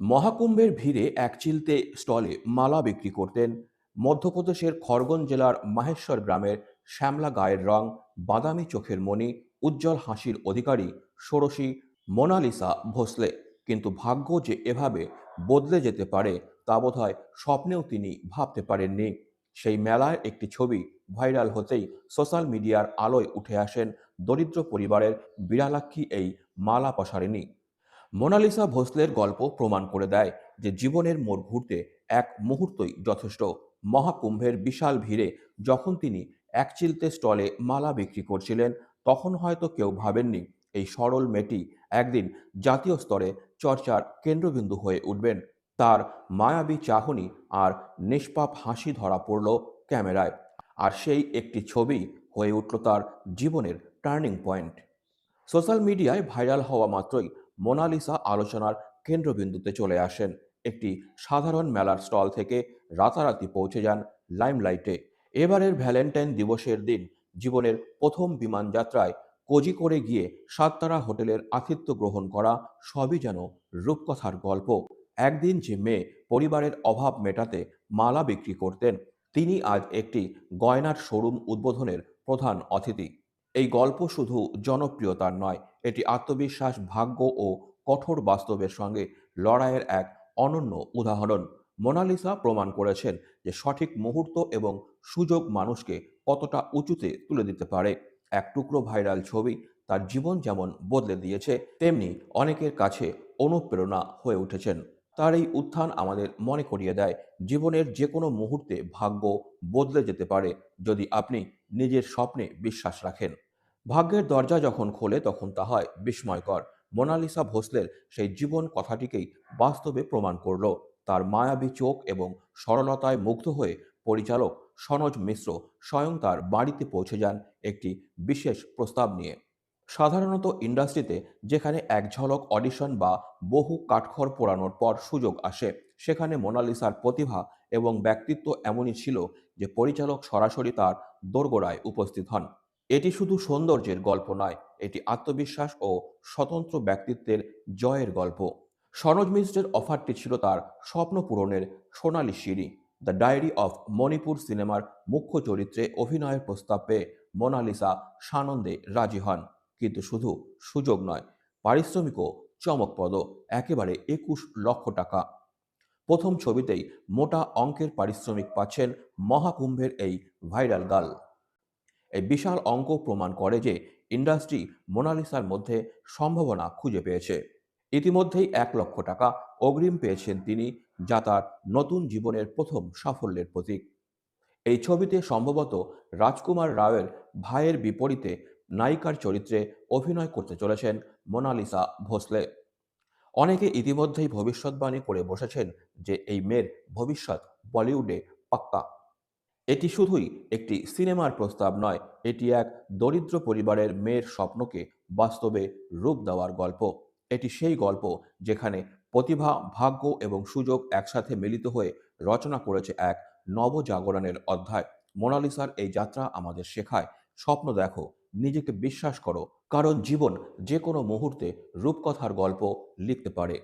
মহাকুম্ভের ভিড়ে এক চিলতে স্টলে মালা বিক্রি করতেন। মধ্যপ্রদেশের খড়গঞ্জ জেলার মাহেশ্বর গ্রামের শ্যামলা গায়ের রং, বাদামি চোখের মণি, উজ্জ্বল হাসির অধিকারী ষোড়শী মোনালিসা ভোসলে। কিন্তু ভাগ্য যে এভাবে বদলে যেতে পারে তা বোধহয় স্বপ্নেও তিনি ভাবতে পারেননি। সেই মেলায় একটি ছবি ভাইরাল হতেই সোশ্যাল মিডিয়ার আলোয় উঠে আসেন দরিদ্র পরিবারের বিড়ালাক্ষী এই মালা পসারিনী মোনালিসা ভোসলের গল্প প্রমাণ করে দেয় যে জীবনের মোড় ঘুরতে এক মুহূর্তই যথেষ্ট। মহাকুম্ভের বিশাল ভিড়ে যখন তিনি এক চিলতে স্টলে মালা বিক্রি করছিলেন, তখন হয়তো কেউ ভাবেননি এই সরল মেয়েটি একদিন জাতীয় স্তরে চর্চার কেন্দ্রবিন্দু হয়ে উঠবেন। তার মায়াবী চাহনি আর নিষ্পাপ হাসি ধরা পড়ল ক্যামেরায় আর সেই একটি ছবি হয়ে উঠল তার জীবনের টার্নিং পয়েন্ট। সোশ্যাল মিডিয়ায় ভাইরাল হওয়া মাত্রই মোনালিসা আলোচনার কেন্দ্রবিন্দুতে চলে আসেন। একটি সাধারণ মেলার স্টল থেকে রাতারাতি পৌঁছে যান লাইমলাইটে। এবারের ভ্যালেন্টাইন দিবসের দিন জীবনের প্রথম বিমান যাত্রায় কোজিকোড়ে গিয়ে সাততারা হোটেলের আতিথ্য গ্রহণ করা সবই যেন রূপকথার গল্প। একদিন যে মেয়ে পরিবারের অভাব মেটাতে মালা বিক্রি করতেন, তিনি আজ একটি গয়নার শোরুম উদ্বোধনের প্রধান অতিথি। এই গল্প শুধু জনপ্রিয়তার নয়, এটি আত্মবিশ্বাস, ভাগ্য ও কঠোর বাস্তবের সঙ্গে লড়াইয়ের এক অনন্য উদাহরণ। মোনালিসা প্রমাণ করেছেন যে সঠিক মুহূর্ত এবং সুযোগ মানুষকে কতটা উঁচুতে তুলে দিতে পারে। এক টুকরো ভাইরাল ছবি তার জীবন যেমন বদলে দিয়েছে, তেমনি অনেকের কাছে অনুপ্রেরণা হয়ে উঠেছেন। তার এই উত্থান আমাদের মনে করিয়ে দেয়, জীবনের যে কোনো মুহূর্তে ভাগ্য বদলে যেতে পারে যদি আপনি নিজের স্বপ্নে বিশ্বাস রাখেন। ভাগ্যের দরজা যখন খোলে, তখন তা হয় বিস্ময়কর। মোনালিসা ভোসলের সেই জীবন কথাটিকেই বাস্তবে প্রমাণ করল। তার মায়াবী চোখ এবং সরলতায় মুগ্ধ হয়ে পরিচালক সনোজ মিশ্র স্বয়ং তার বাড়িতে পৌঁছে যান একটি বিশেষ প্রস্তাব নিয়ে। সাধারণত ইন্ডাস্ট্রিতে যেখানে এক ঝলক অডিশন বা বহু কাঠখড় পোড়ানোর পর সুযোগ আসে, সেখানে মোনালিসার প্রতিভা এবং ব্যক্তিত্ব এমনই ছিল যে পরিচালক সরাসরি তার দোরগোড়ায় উপস্থিত হন। এটি শুধু সৌন্দর্যের গল্প নয়, এটি আত্মবিশ্বাস ও স্বতন্ত্র ব্যক্তিত্বের জয়ের গল্প। সনোজ মিশ্রের অফারটি ছিল তার স্বপ্ন পূরণের সোনালি সিঁড়ি। দ্য ডায়েরি অফ মণিপুর সিনেমার মুখ্য চরিত্রে অভিনয়ের প্রস্তাব পেয়ে মোনালিসা সানন্দে রাজি হন। কিন্তু শুধু সুযোগ নয়, পারিশ্রমিকও চমকপ্রদ, একেবারে একুশ লক্ষ টাকা। প্রথম ছবিতেই মোটা অঙ্কের পারিশ্রমিক পাচ্ছেন মহাকুম্ভের এই ভাইরাল গার্ল এই বিশাল অঙ্ক প্রমাণ করে যে ইন্ডাস্ট্রি মোনালিসার মধ্যে সম্ভাবনা খুঁজে পেয়েছে। ইতিমধ্যেই এক লক্ষ টাকা অগ্রিম পেয়েছেন তিনি, যা তার নতুন জীবনের প্রথম সাফল্যের প্রতীক। এই ছবিতে সম্ভবত রাজকুমার রাওয়ের ভাইয়ের বিপরীতে নায়িকার চরিত্রে অভিনয় করতে চলেছেন মোনালিসা ভোসলে। অনেকে ইতিমধ্যেই ভবিষ্যৎবাণী করে বসেছেন যে এই মেয়ের ভবিষ্যৎ বলিউডে পাক্কা। এটি শুধুই একটি সিনেমার প্রস্তাব নয়, এটি এক দরিদ্র পরিবারের মেয়ের স্বপ্নকে বাস্তবে রূপ দেওয়ার গল্প। এটি সেই গল্প যেখানে প্রতিভা, ভাগ্য এবং সুযোগ একসাথে মিলিত হয়ে রচনা করেছে এক নবজাগরণের অধ্যায়। মোনালিসার এই যাত্রা আমাদের শেখায়, স্বপ্ন দেখো, নিজেকে বিশ্বাস করো, কারণ জীবন যে কোনো মুহূর্তে রূপকথার গল্প লিখতে পারে।